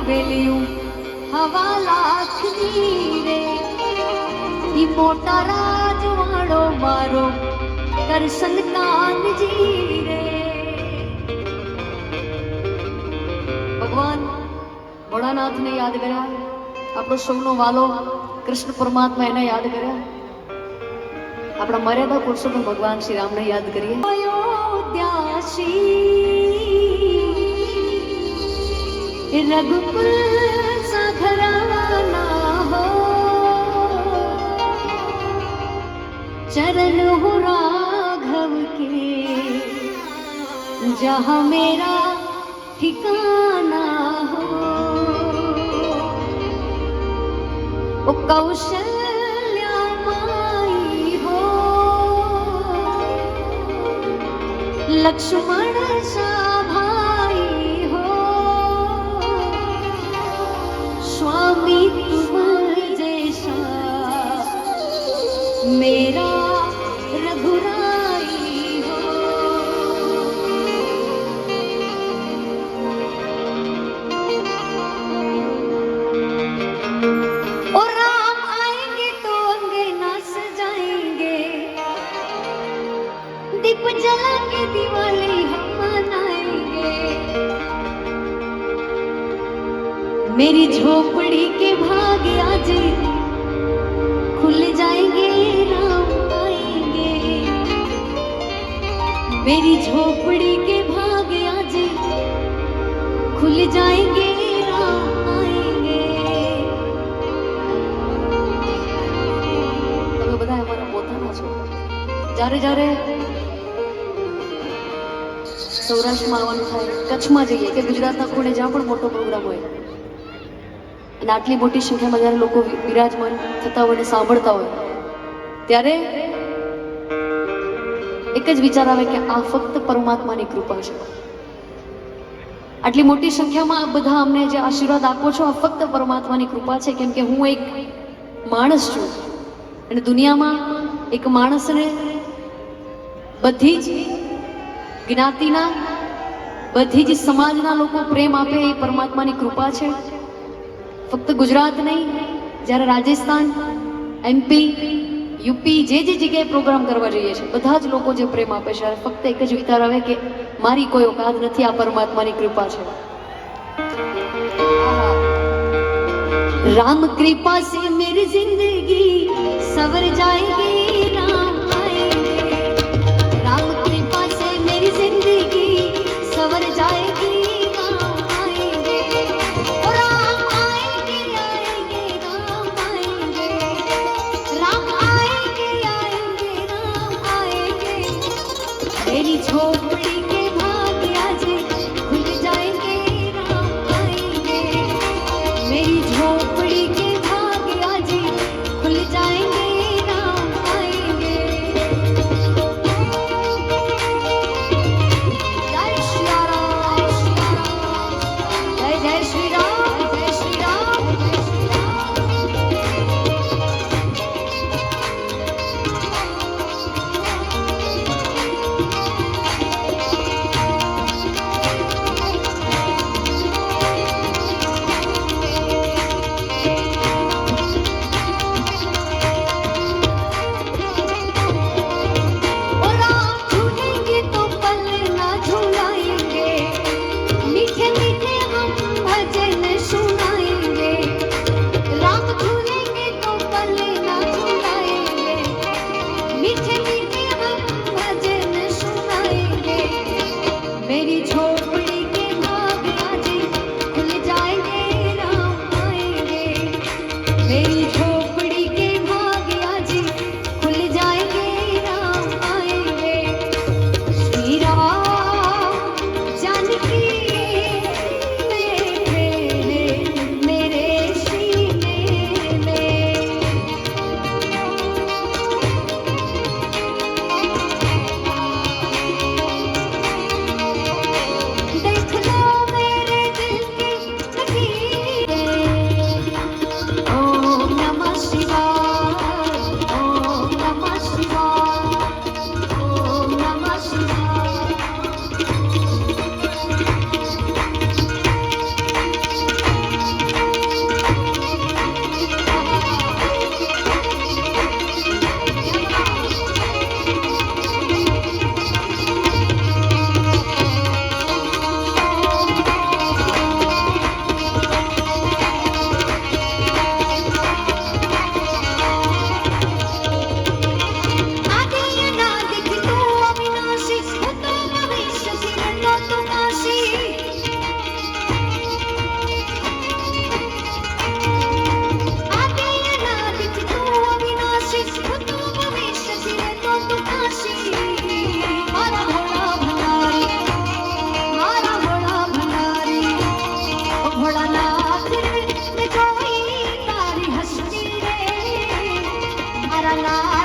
હવેલિયું હવા લાખની રે ઈ મોટા રાજવાડો મારો કરશન કાનજી રે ભગવાન ભોળાનાથને યાદ કર્યા આપણો સૌનો વાલો કૃષ્ણ પરમાત્મા એને યાદ કર્યા આપણા મર્યાદા પુરુષોત્તમ ભગવાન શ્રી રામને યાદ કરીએ અયોધ્યા શ્રી रघुकुल सा घराना हो चरण हो राघव के जहाँ मेरा ठिकाना हो ओ कौशल लक्ष्मण सा दीप जला के दिवाली हम मनाएंगे मेरी झोपड़ी के भाग आज खुल जाएंगे राम आएंगे मेरी झोपड़ी के भाग आज खुल जाएंगे राम आएंगे तुम्हें बताया हमारा पोता ना छो जा रहे जा रहे સૌરાષ્ટ્રમાં આવવાનું થાય કચ્છમાં જઈએ કે ગુજરાતના ખૂણે જ્યાં પણ મોટો પ્રોગ્રામ હોય અને આટલી મોટી સંખ્યામાં જ્યારે લોકો વિરાજમાન થતા હોય અને સાંભળતા હોય ત્યારે એક જ વિચાર આવે કે આ ફક્ત પરમાત્માની કૃપા છે આટલી મોટી સંખ્યામાં બધા અમને જે આશીર્વાદ આપો છો આ ફક્ત પરમાત્માની કૃપા છે કેમ કે હું એક માણસ છું અને દુનિયામાં એક માણસને બધી જ જ્ઞાતિના બધી જે સમાજના લોકો પ્રેમ આપે એ પરમાત્માની કૃપા છે ફક્ત ગુજરાત નહીં જરા રાજસ્થાન MP UP જે-જે જગ્યાએ પ્રોગ્રામ કરવા જોઈએ છે બધા જ લોકો જે પ્રેમ આપે જરા ફક્ત એક જ વિચાર આવે કે મારી કોઈ ઉપકાર નથી આ પરમાત્માની કૃપા છે રામ કૃપા સે મેરી જિંદગી સવર જાયેગી not.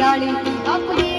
गाळी आपली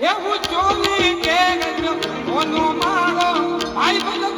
એવું જોલી કે કોનો મારો ભાઈ